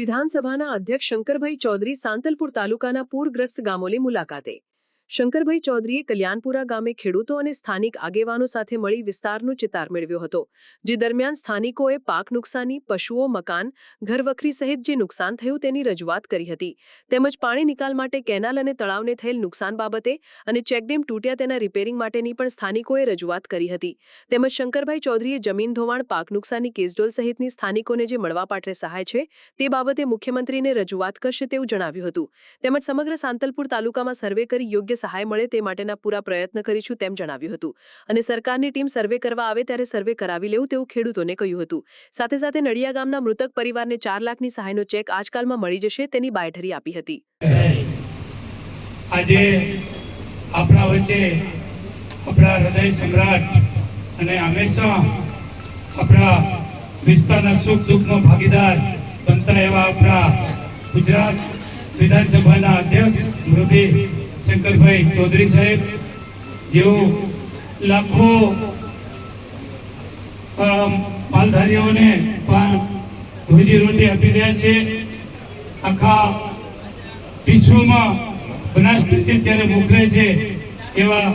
વિધાનસભાના અધ્યક્ષ શંકરભાઈ ચૌધરી સાંતલપુર તાલુકાના પૂરગ્રસ્ત ગામોની મુલાકાતે. શંકરભાઈ ચૌધરીએ કલ્યાણપુરા ગામે ખેડૂતો અને સ્થાનિક આગેવાનો સાથે મળી વિસ્તારનો ચિતાર મેળવ્યો હતો, જે દરમિયાન સ્થાનિકોએ પાક નુકસાની, પશુઓ, મકાન, ઘરવખરી સહિત જે નુકસાન થયું તેની રજૂઆત કરી હતી. તેમજ પાણી નિકાલ માટે કેનાલ અને તળાવને થયેલ નુકસાન બાબતે અને ચેકડેમ તૂટ્યા તેના રિપેરિંગ માટેની પણ સ્થાનિકોએ રજૂઆત કરી હતી. તેમજ શંકરભાઈ ચૌધરીએ જમીન ધોવાણ, પાક નુકસાની કેસડોલ સહિતની સ્થાનિકોને જે મળવા મળવાપાત્ર સહાય છે તે બાબતે મુખ્યમંત્રીને રજૂઆત કરશે તેવું જણાવ્યું હતું. તેમજ સમગ્ર સાંતલપુર તાલુકામાં સર્વે કરી યોગ્ય સહાય મળે તે માટેના પૂરા પ્રયત્ન કરીશું તેમ જણાવ્યું હતું. અને સરકારની ટીમ સર્વે કરવા આવે ત્યારે સર્વે કરાવી લેવું તેવું ખેડૂતોને કહ્યું હતું. સાથે સાથે નડિયા ગામના મૃતક પરિવારને ચાર લાખની સહાયનો ચેક આજકાલમાં મળી જશે તેની બાયઠરી આપી હતી. આજે આપણા વચ્ચે આપણા હૃદય સમ્રાટ અને હંમેશા આપણા વિસ્તારના સુખ દુઃખનો ભાગીદાર બનતા એવા આપણા ગુજરાત વિધાનસભાના અધ્યક્ષ મુરબી શંકરભાઈ ચૌધરી સાહેબ, જેઓ લાખો પણ રોજીરોટી આપી રહ્યા છે. આખા વિશ્વમાં બનાસડુંગર જ્યારે મોકલે છે એવા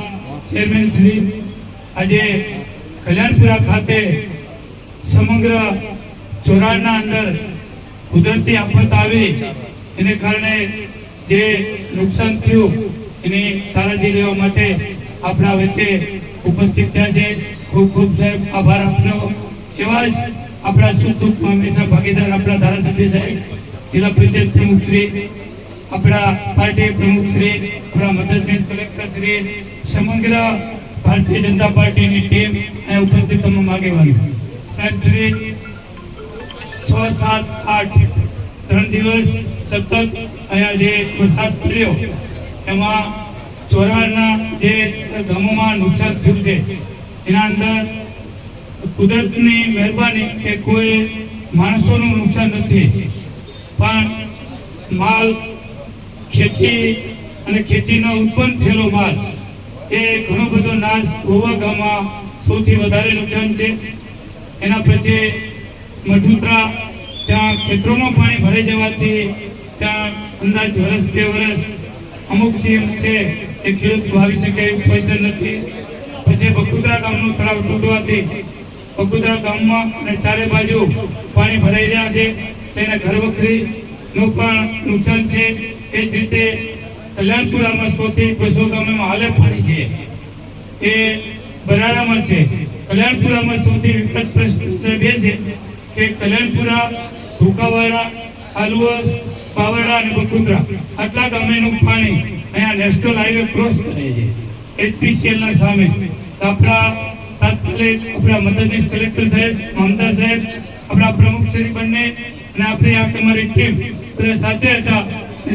ચેરમેન શ્રી આજે કલ્યાણપુરા ખાતે સમગ્ર ચોરાડના અંદર કુદરતી આફત આવી. એને કારણે જે નુકસાન થયું એની તારાજી લેવા માટે આપણા વચ્ચે ઉપસ્થિત થયા છે. ખૂબ ખૂબ સાહેબ આભાર આપનો. એવા જ આપણા સુખ દુઃખમાં હંમેશા ભાગીદાર આપણા ધારાસભ્ય સાહેબ, જિલ્લા પરિષદ પ્રમુખ આપણા પાર્ટી પ્રમુખ આપણા મદદનીશ કલેક્ટર સમગ્ર ભારતીય જનતા પાર્ટીની ટીમ અહીં ઉપસ્થિત તમામ આગેવાનો સાહેબ શ્રી, છ, સાત, આઠ, ત્રણ દિવસ સતત અહીંયા જે વરસાદ પડ્યો એમાં ચોરાળના જે ગામોમાં નુકસાન થયું છે, એના અંદર કુદરતની મહેરબાની કે કોઈ માણસોનું નુકસાન નથી પણ માલ, ખેતી અને ખેતીનો ઉત્પન્ન થયેલો માલ, એ ઘણો બધો નાશ ગોવા ગામમાં સૌથી વધારે નુકસાન છે. એના પછી મઢુત્રા, ત્યાં ખેતરોમાં પાણી ભરાઈ જવાથી ત્યાં અંદાજ વર્ષ બે વર્ષ અમુક સીએમ છે એ ખેડૂત વાવી શકે એવું પૈસા નથી. પછી બકુદરા ગામનું તળાવ તૂટવાથી બકુદરા ગામમાં અને ચારે બાજુ પાણી ભરાઈ રહ્યા છે. તેને ઘર વખરીનું પણ નુકસાન છે. એ જ રીતે કલ્યાણપુરામાં સૌથી બસો ગામમાં હાલે પાણી છે. એ બરાડામાં છે. કલ્યાણપુરામાં સૌથી વિકટ પ્રશ્ન બે છે કે કલ્યાણપુરા, ધોકાવાડા આલુવસ પાવડા અને બકુદરા આટલા ગામેનું પાણી અહીંયા નેશનલ હાઈવે ક્રોસ કરે છે. એચપીસીએલના સામે. આપણા તાત્કાલિક આપણા મદદનીશ કલેક્ટર સાહેબ મમતા સાહેબ, આપણા પ્રમુખ શ્રી બંને અને આપણી આ તમારી ટીમ સાથે હતા.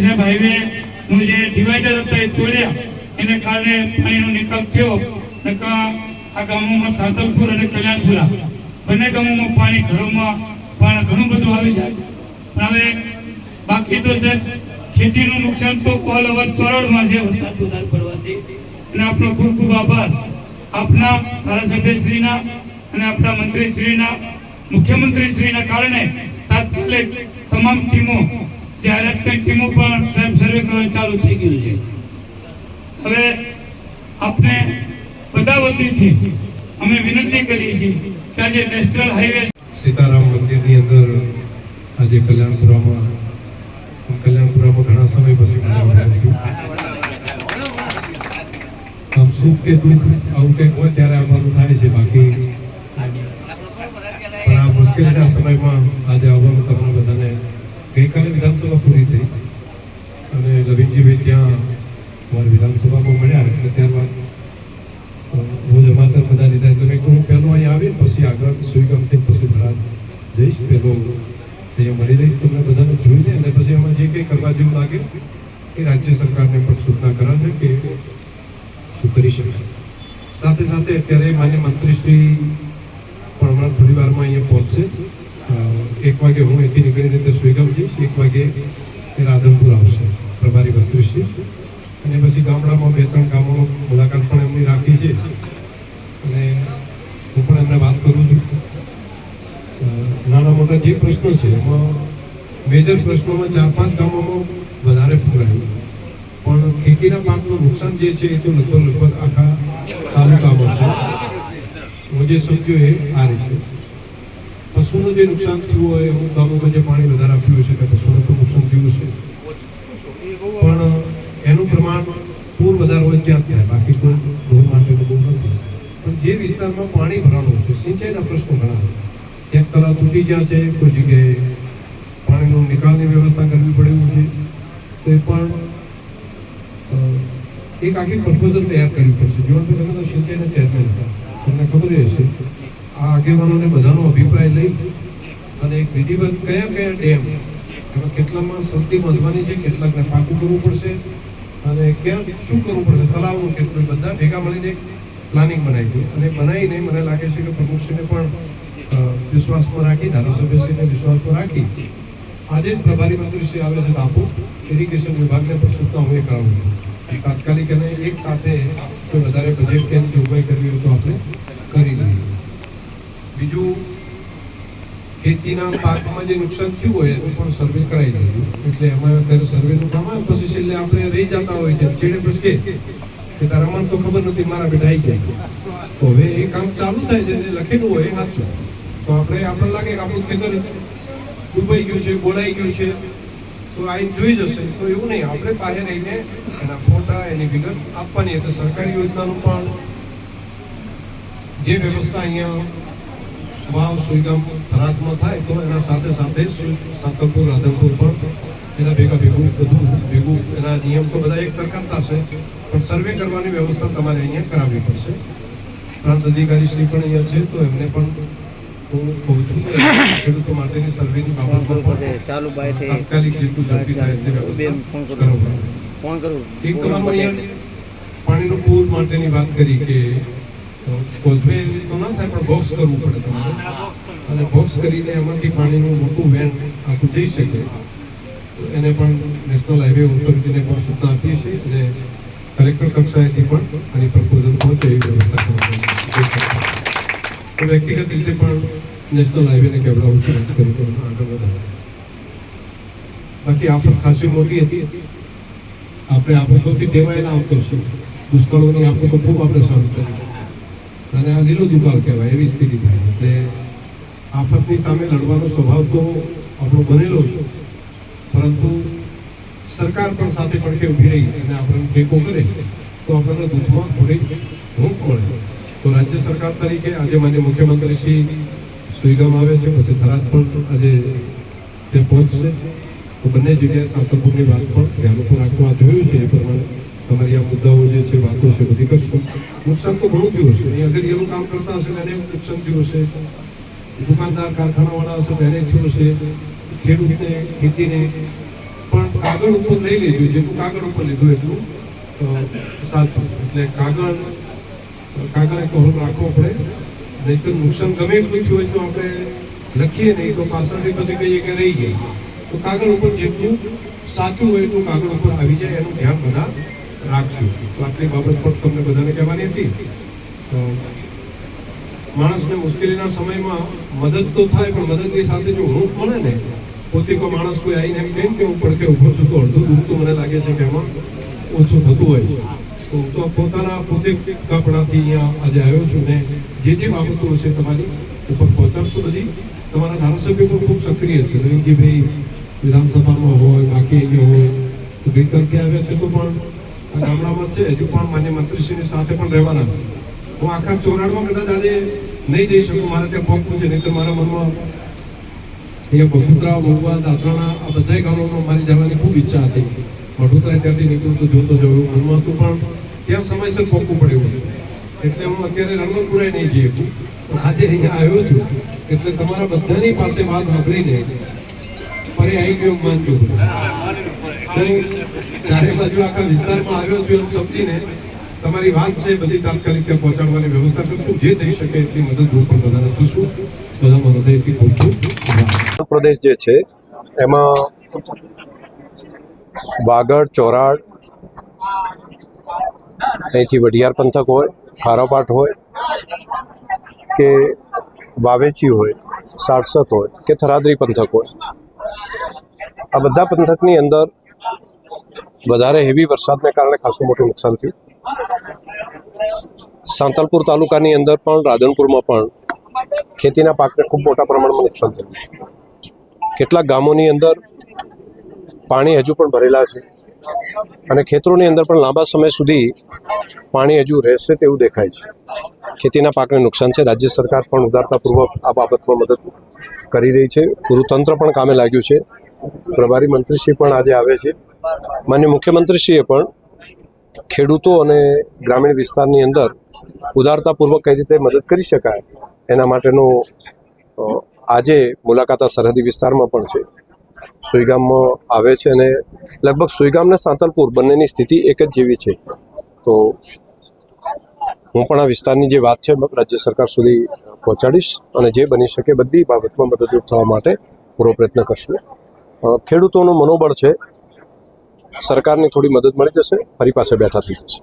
સાહેબ હાઈવે નું જે ડિવાઈડર હતા એ તોડ્યા. એને કારણે પાણીનો નિકાલ થયો. નકા આ ગામોમાં સાતલપુર અને કલ્યાણપુરા. બંને ગામોમાં પાણી ઘરોમાં પણ ઘણું બધું આવી જાય. પણ હવે બાકી તો સર ખેતીનું નુકસાન તો કોલ અવર ચોરડમાં છે. વરસાદ વધારે પડવાથી અને આપનો ખૂબ ખૂબ આભાર. આપના ધારાસભ્યશ્રીના અને આપણા મંત્રીશ્રીના, મુખ્યમંત્રીશ્રીના કારણે તાત્કાલિક તમામ ટીમો જાહેરાતની ટીમો પણ સાહેબ સર્વે કરવાનું ચાલુ થઈ ગયું છે. હવે આપણે બધા વતીથી અમે વિનંતી કરીએ છીએ કે આજે નેશનલ હાઈવે સીતારામ મંદિરની અંદર આજે કલ્યાણપુરામાં કલ્યાણપુરામાં ઘણા સમય પછી આમ સુખ કે દુઃખ આવું કંઈક હોય ત્યારે આવવાનું થાય છે. બાકી પણ આ મુશ્કેલીના સમયમાં આજે આવવાનું તમને બધાને ગઈકાલે વિધાનસભા પૂરી થઈ અને લવિનજીભાઈ ત્યાં મારી વિધાનસભામાં મળ્યા એટલે ત્યારબાદ હું જમાતર બધા લીધા એટલે મેં હું પહેલો અહીંયા આવી પછી આગળ સુઈગામથી પછી બહાર જઈશ. પહેલો અહીંયા મળી લઈશ તમને બધાને જોઈને અને પછી એમાં જે કંઈ કરવા જેવું લાગે એ રાજ્ય સરકારને પણ સૂચના કરાશે કે શું કરી શકશે. સાથે સાથે અત્યારે માન્ય મંત્રીશ્રી પણ હમણાં થોડી વારમાં અહીંયા પહોંચશે. એક વાગે હું અહીંથી નીકળીને તે સુઈગામ જઈશ. એક વાગે એ રાધનપુર આવશે પ્રભારી મંત્રીશ્રી. અને પછી ગામડામાં બે ત્રણ ગામોનો મુલાકાત પણ એમની રાખી છે અને હું પણ એમને વાત કરું છું અ, નાના મોટા જે પ્રશ્નો છે. એમાં મેજર પ્રશ્નોમાં ચાર પાંચ ગામોમાં વધારે પુરાયું પણ ખેતીના પાકનું નુકસાન જે છે એ તો લગભગ લગભગ આખા તાલુકામાં છે. હું જે સમજ્યો એ આ રીતે. પશુનું જે નુકસાન થયું હોય, અમુક ગામોમાં જે પાણી વધારે આપ્યું છે કે પશુનું તો નુકસાન થયું છે પણ એનું પ્રમાણ પૂર વધારે હોય ત્યાં થાય. બાકી કોઈ ઢોર માટે બહુ નથી. પણ જે વિસ્તારમાં પાણી ભરાણું છે, સિંચાઈના પ્રશ્નો ક્યાંક તળાવ તૂટી ગયા છે, કોઈ જગ્યાએ પાણીનો નિકાલની વ્યવસ્થા કરવી પડે છે. તો પણ એક આખી પ્રપોઝલ તૈયાર કરવી પડશે. જીવનભાઈ તમે તો સિંચાઈના ચેરમેન હતા, તમને ખબર હશે, આ આગેવાનોને બધાનો અભિપ્રાય લઈ અને એક વિધિવત કયા કયા ડેમ, એમાં કેટલામાં સસ્તી બાંધવાની છે, કેટલાકને પાકું કરવું પડશે અને ક્યાં શું કરવું પડશે, તળાવનું કેટલું બધા ભેગા મળીને પ્લાનિંગ બનાવી દઉં અને બનાવીને મને લાગે છે કે પ્રમુખશ્રીને પણ વિશ્વાસમાં રાખી ધારાસભ્યશ્રીને વિશ્વાસમાં રાખી. આજે જ પ્રભારી મંત્રીશ્રી આવે છે ટાપુ. ઇરિગેશન વિભાગને પણ સૂચના હું કરાવું છું. તાત્કાલિક અને એક સાથે કોઈ વધારે બજેટ કે જોગવાઈ કરવી હોય તો આપણે કરી લઈએ. બીજું, ખેતીના પાકમાં જે નુકસાન થયું હોય એનું પણ સર્વે કરાવી દઈએ એટલે એમાં અત્યારે સર્વેનું કામ આવે પછી છેલ્લે આપણે રહી જતા હોય છે. છેડે પછી કે તારા મન તો ખબર નથી મારા બેટા આવી ગયા. તો હવે એ કામ ચાલુ થાય છે લખેલું હોય એ સાચું તો આપણે આપણને લાગે કે આપણું ખેતર ડૂબાઈ ગયું છે બોલાઈ ગયું છે. તો આ જોઈ જશે. તો એવું નહીં, આપણે પાસે રહીને એના ફોટા, એની વિગત આપવાની એટલે સરકારી યોજનાનું પણ જે વ્યવસ્થા અહીંયા વાવ, સુઈગામ, થરાદમાં થાય, તો એના સાથે સાથે સુ- સાતલપુર રાધનપુર પણ એના ભેગા ભેગું, બધું ભેગું એના નિયમ તો બધા એક સરખા થશે. પણ સર્વે કરવાની વ્યવસ્થા તમારે અહીંયા કરાવવી પડશે. પ્રાંત અધિકારી શ્રી પણ અહીંયા છે, તો એમને પણ ખેડૂતો માટેની સર્વેની બાબતમાં પણ ચાલુ બાયથી તાત્કાલિક જેટલું ઝડપી થાય બેન વ્યવસ્થા કરું પૂર માટેની વાત કરી કે તો ના થાય પણ બોક્સ કરવું પડે અને બોક્સ કરીને એમાંથી પાણીનું મોટું વેન આખું જઈ શકે એને પણ નેશનલ હાઈવે ઓથોરિટીને પણ સૂચના આપીએ છીએ અને કલેક્ટર કક્ષાએથી પણ આની પ્રપોઝલ પહોંચે એવી વ્યવસ્થા વ્યક્તિગત રીતે પણ નેશનલ હાઈવેને કેવડાવું છું કરું છું આગળ વધારે. બાકી આફત ખાસી મોટી હતી. આપણે આફતોથી ટેવાયેલા આવતો છે. દુષ્કાળોની આફતો ખૂબ આપણે સહન કરી અને આ લીલો દુકાળ કહેવાય, એવી સ્થિતિ થાય એટલે આફતની સામે લડવાનો સ્વભાવ તો આપણો બનેલો છે. પરંતુ સરકાર પણ સાથે પડકે ઊભી રહી અને આપણને ટેકો કરે, તો આપણને દુઃખમાં થોડી ભૂખ મળે. તો રાજ્ય સરકાર તરીકે આજે માન્ય મુખ્યમંત્રી શ્રી સુઈગામ આવે છે, પછી થરાદ પણ આજે તે પહોંચશે. તો બંને જગ્યાએ સાતલપુરની વાત પણ ધ્યાન ઉપર રાખવા જોયું છે, એ પ્રમાણે તમારી આ મુદ્દાઓ જે છે, વાતો છે, બધી કરશું. નુકસાન તો ઘણું થયું હશે. અહીં એવું કામ કરતા હશે તો એને નુકસાન થયું હશે. દુકાનદાર, કારખાનાવાળા હશે એને થયું હશે. ખેડૂતને, ખેતીને પણ કાગળ ઉપર લઈ લેજો, જેટલું કાગળ ઉપર લીધું એટલું સાચું. એટલે કાગળ કાગળ એક હોલ રાખવો પડે. તો નુકસાન ગમે એટલું થયું હોય તો આપણે લખીએ નહીં, તો પાછળથી પછી કહીએ કે રહી ગઈ. તો કાગળ ઉપર જેટલું સાચું હોય એટલું કાગળ ઉપર આવી જાય, એનું ધ્યાન બધા રાખજો. તો આટલી બાબત પણ તમને બધાને કહેવાની હતી. તો માણસને મુશ્કેલીના સમયમાં મદદ તો થાય, પણ મદદની સાથે જો હું પડે ને, પોતે કોઈ માણસ કોઈ આવીને એમ કેમ કે હું પડકે ઊભો છું, તો અડધું દુઃખ તો મને લાગે છે કે એમાં ઓછું થતું હોય છે. તો પોતાના પોતે કપડાથી અહીંયા આજે આવ્યો છું ને જે જે બાબતો હશે તમારી ઉપર પહોંચાડશું બધી. તમારા ધારાસભ્યો પણ ખૂબ સક્રિય છે. રવિજી વિધાનસભામાં હોય, બાકી અહીંયા હોય, તો ગઈકાલથી આવ્યા છે તો પણ આ ગામડામાં છે. હજુ પણ માન્ય મંત્રીશ્રીની સાથે પણ રહેવાના છે. હું આખા ચોરાડમાં કદાચ આજે નહીં જઈ શકું. મારે ત્યાં પગ પૂછે, નહીં તો મારા મનમાં અહીંયા બગુતરા મહુવા દાદરાણા આ બધા ગામોમાં મારી જવાની ખૂબ ઈચ્છા છે. વડોદરા ત્યાંથી નીકળતું જોતો જવું મનમાં તો પણ ત્યાં સમયસર પહોંચવું પડે એવું એટલે હું અત્યારે રંગપુરાય નહીં જઈ શકું. પણ આજે અહીંયા આવ્યો છું, એટલે તમારા બધાની પાસે વાત સાંભળીને ફરી આવી ગયો એમ માનજો ચારે બાજુ આખા વિસ્તારમાં આવ્યો છું એમ સમજીને તમારી વાત છે, બધી તાત્કાલિક ત્યાં પહોંચાડવાની વ્યવસ્થા કરશું. જે થઈ શકે એટલી મદદ હું પણ બધાને થશું બધા હૃદયથી પહોંચું પ્રદેશ જે છે, એમાં વાગડ ચોરાડ અહીંથી વઢિયાર પંથક હોય, ખારાપાટ હોય કે વાવેચી હોય, સારસત હોય કે થરાદરી પંથક હોય. આ બધા પંથકની અંદર વધારે હેવી વરસાદને કારણે ખાસું મોટું નુકસાન થયું. સાંતલપુર તાલુકાની અંદર પણ, રાધનપુરમાં પણ ખેતીના પાકને ખૂબ મોટા પ્રમાણમાં નુકસાન થયું છે. કેટલાક ગામોની અંદર પાણી હજુ પણ ભરેલા છે. અને ખેતરોની અંદર પણ લાંબા સમય સુધી પાણી હજુ રહેશે તેવું દેખાય છે. ખેતીના પાકને નુકસાન છે. રાજ્ય સરકાર પણ ઉદારતાપૂર્વક આ બાબતમાં મદદ કરી રહી છે. પૂરું તંત્ર પણ કામે લાગ્યું છે. પ્રભારી મંત્રીશ્રી પણ આજે આવે છે. માન્ય મુખ્યમંત્રીશ્રીએ પણ ખેડૂતો અને ગ્રામીણ વિસ્તારની અંદર ઉદારતાપૂર્વક કઈ રીતે મદદ કરી શકાય એના માટેનો આજે મુલાકાત સરહદી વિસ્તારમાં પણ છે. સુઈગામમાં આવે છે અને લગભગ સુઈગામ અને સાંતલપુર બંનેની સ્થિતિ એક જ જેવી છે. તો હું પણ આ વિસ્તારની જે વાત છે, રાજ્ય સરકાર સુધી પહોંચાડીશ અને જે બની શકે બધી બાબતમાં મદદરૂપ થવા માટે પૂરો પ્રયત્ન કરશું. ખેડૂતોનું મનોબળ છે. સરકારની થોડી મદદ મળી જશે, ફરી પાસે બેઠા થઈ જશે.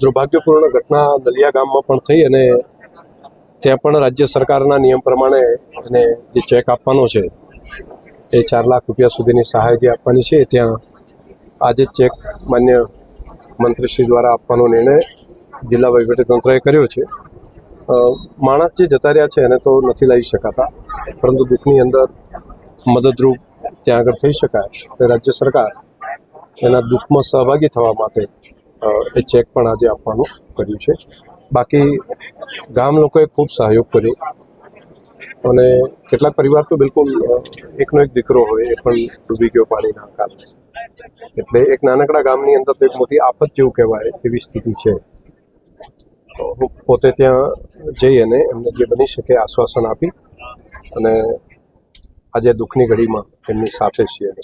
દુર્ભાગ્યપૂર્ણ ઘટના દલિયા ગામમાં પણ થઈ અને ત્યાં પણ રાજ્ય સરકારના નિયમ પ્રમાણે એને જે ચેક આપવાનો છે, એ ચાર લાખ રૂપિયા સુધીની સહાય જે આપવાની છે. ત્યાં આજે ચેક માન્ય મંત્રીશ્રી દ્વારા આપવાનો નિર્ણય જિલ્લા વહીવટીતંત્રએ કર્યો છે. માણસ જે જતા રહ્યા છે એને તો નથી લાવી શકાતા, પરંતુ દુઃખની અંદર મદદરૂપ ત્યાં આગળ થઈ શકાય. તો રાજ્ય સરકાર એના દુઃખમાં સહભાગી થવા માટે એ ચેક પણ આજે આપવાનું કર્યું છે. બાકી ગામ લોકોએ ખૂબ સહયોગ કર્યો. અને કેટલાક પરિવાર તો બિલકુલ એકનો એક દીકરો હોય, એ પણ ડૂબી ગયો પાણીના કારણે. એટલે એક નાનકડા ગામની અંદર એક મોટી આફત જેવું કહેવાય એવી સ્થિતિ છે. હું પોતે ત્યાં જઈ અને એમને જે બની શકે આશ્વાસન આપી અને આજે દુઃખની ઘડીમાં એમની સાથે છીએ અને